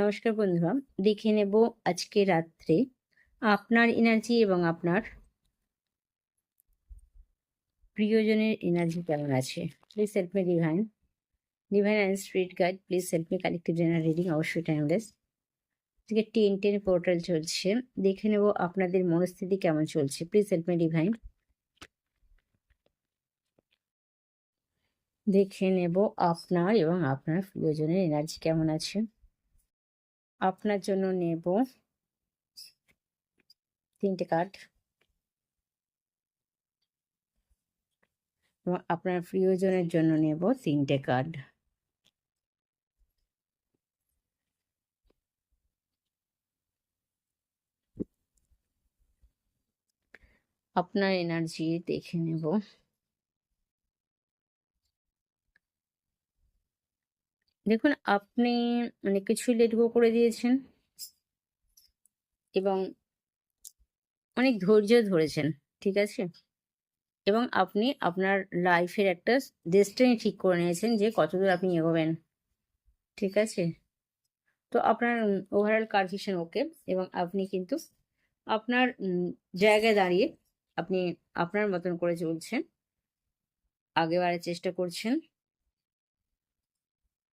নমস্কার বন্ধুরা, দেখে নেব আজকে রাত্রে আপনার এনার্জি এবং আপনার প্রিয়জনের এনার্জি কেমন আছে? Please help me divine divine and spirit guide please help me collective general reading অবশ্যই টাইমলেস আজকে টেন টেন পোর্টাল চলছে। দেখে নেব আপনাদের মনস্থিতি কেমন চলছে। প্লিজ হেল্প মি ডিভাইন দেখে নেব আপনার এবং আপনার প্রিয়জনের এনার্জি কেমন আছে। আপনার জন্য নেব তিনটে কার্ড। এবং আপনার প্রিয়জনের জন্য নেব তিনটে কার্ড। আপনার এনার্জি দেখে নেব। দেখুন, আপনি অনেক কিছুই লেট গো করে দিয়েছেন এবং অনেক ধৈর্য ধরেছেন, ঠিক আছে? এবং আপনি আপনার লাইফের একটা ডেস্টিনি ঠিক করে নিয়েছেন যে কতদূর আপনি এগোবেন, ঠিক আছে? তো আপনার ওভারঅল কারভিশন ওকে এবং আপনি কিন্তু আপনার জায়গায় দাঁড়িয়ে আপনি আপনার মতন করে চলছেন আগে বাড়ার চেষ্টা করছেন।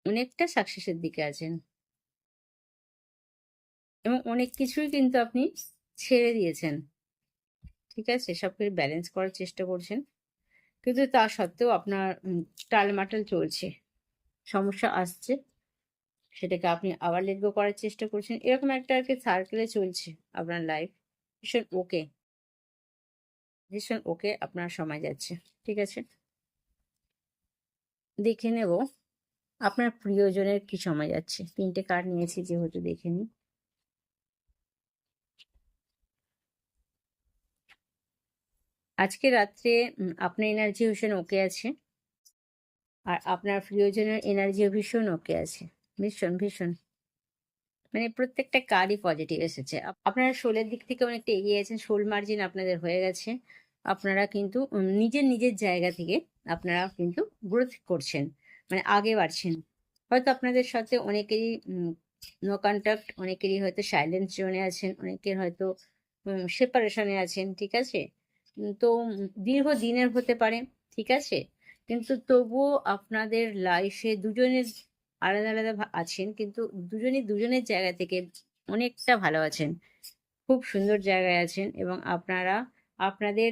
অনেকটা সাকসেসের দিকে আছেন। এবং অনেক কিছুই কিন্তু আপনি ছেড়ে দিয়েছেন। ঠিক আছে? সব কিছু ব্যালেন্স করার চেষ্টা করছেন। কিন্তু তা সত্ত্বেও আপনার টালমাটাল চলছে। সমস্যা আসছে। সেটাকে আপনি আবার লেট গো করার চেষ্টা করছেন। এরকম একটা আর কি সার্কেলে চলছে আপনার লাইফ ভীষণ ওকে ভীষণ ওকে আপনার সময় যাচ্ছে। ঠিক আছে? দেখে নেব। আপনার প্রিয়জনের কি সময় যাচ্ছে? তিনটে কার্ড নিয়েছি যেহেতু দেখে নিই। আজকে রাত্রে আপনার এনার্জি ভীষণ ওকে আছে। আর আপনার প্রিয়জনের এনার্জিও ভীষণ ওকে আছে। ভীষণ ভীষণ। মানে প্রত্যেকটা কার্ডই পজিটিভ এসেছে। আপনারা শোলের দিক থেকে অনেকটা এগিয়ে আছেন শোল মার্জিন আপনাদের হয়ে গেছে। আপনারা কিন্তু নিজের নিজের জায়গা থেকে আপনারা কিন্তু গ্রোথ করছেন। মানে আগে বাড়ছেন হয়তো আপনাদের সাথে অনেকেরই নো কন্ট্যাক্ট অনেকেরই হয়তো সাইলেন্স জোনে আছেন, অনেকের হয়তো সেপারেশনে আছেন, ঠিক আছে? তো দীর্ঘ দিনের হতে পারে, ঠিক আছে? কিন্তু তবুও আপনাদের লাইফে দুজনের আলাদা আলাদা আছেন, কিন্তু দুজনই দুজনের জায়গা থেকে অনেকটা ভালো আছেন। খুব সুন্দর জায়গায় আছেন এবং আপনারা, আপনাদের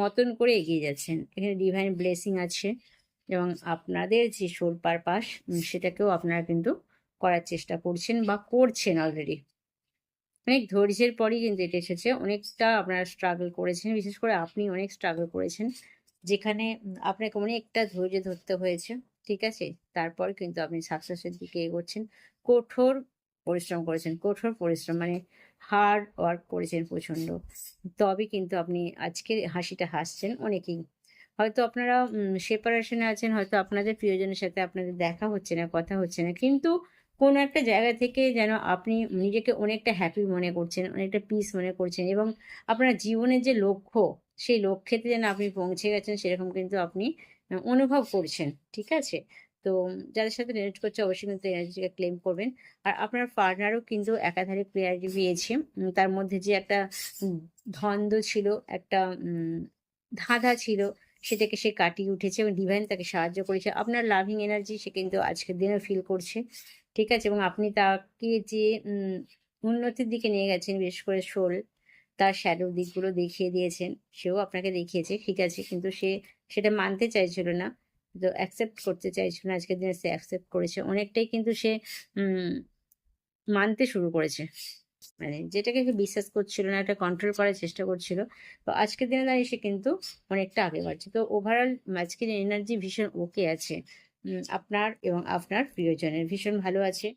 মতন করে এগিয়ে যাচ্ছেন। এখানে ডিভাইন ব্লেসিং আছে। এবং আপনাদের যে সোল পারপাস সেটাকেও আপনারা কিন্তু করার চেষ্টা করছেন বা করছেন অলরেডি অনেক ধৈর্যের পরই কিন্তু এটা এসেছে। অনেকটা আপনারা স্ট্রাগল করেছেন, বিশেষ করে আপনি অনেক স্ট্রাগল করেছেন, যেখানে আপনাকে অনেকটা ধৈর্য ধরতে হয়েছে, ঠিক আছে? তারপর কিন্তু আপনি সাকসেসের দিকে এগোচ্ছেন, কঠোর পরিশ্রম করেছেন, কঠোর পরিশ্রম মানে হার্ড ওয়ার্ক করেছেন প্রচণ্ড। তবে কিন্তু আপনি আজকের হাসিটা হাসছেন অনেকেই। হয়তো আপনারা সেপারেশনে আছেন, হয়তো আপনাদের প্রিয়জনের সাথে আপনাদের দেখা হচ্ছে না, কথা হচ্ছে না। কিন্তু কোনো একটা জায়গা থেকে যেন আপনি নিজেকে অনেকটা হ্যাপি মনে করছেন, অনেকটা পিস মনে করছেন এবং আপনার জীবনের যে লক্ষ্য, সেই লক্ষ্যেতে যেন আপনি পৌঁছে গেছেন, সেরকম কিন্তু আপনি অনুভব করছেন, ঠিক আছে? তো যাদের সাথে রিলেট করছে অবশ্যই কিন্তু এনার্জিকে ক্লেম করবেন। আর আপনার পার্টনারও কিন্তু একাধারে ক্লিয়ারিটি পেয়েছে তার মধ্যে যে একটা ধন্দ ছিল, একটা ধাঁধা ছিল সেটাকে সে কাটিয়ে উঠেছে এবং ডিভাইন তাকে সাহায্য করেছে। আপনার লাভিং এনার্জি সে কিন্তু আজকের দিনে ফিল করছে, ঠিক আছে? এবং আপনি তাকে যে উন্নতির দিকে নিয়ে গেছেন, বিশেষ করে শোল তার শ্যাডো দিকগুলো দেখিয়ে দিয়েছেন, সেও আপনাকে দেখিয়েছে, ঠিক আছে? কিন্তু সে সেটা মানতে চাইছিল না, তো অ্যাকসেপ্ট করতে চাইছিল না, আজকের দিনে সে অ্যাকসেপ্ট করেছে। অনেকটাই কিন্তু সে মানতে শুরু করেছে। মানে যেটাকে বিশ্বাস করছিল না একটা কন্ট্রোল করার চেষ্টা করছিল। তো আজকের দিনে দাঁড়িয়ে সে কিন্তু অনেকটা আগে বাড়ছে। তো ওভারঅল আজকের এনার্জি ভীষণ ওকে আছে। আপনার এবং আপনার প্রিয়জনের ভীষণ ভালো আছে।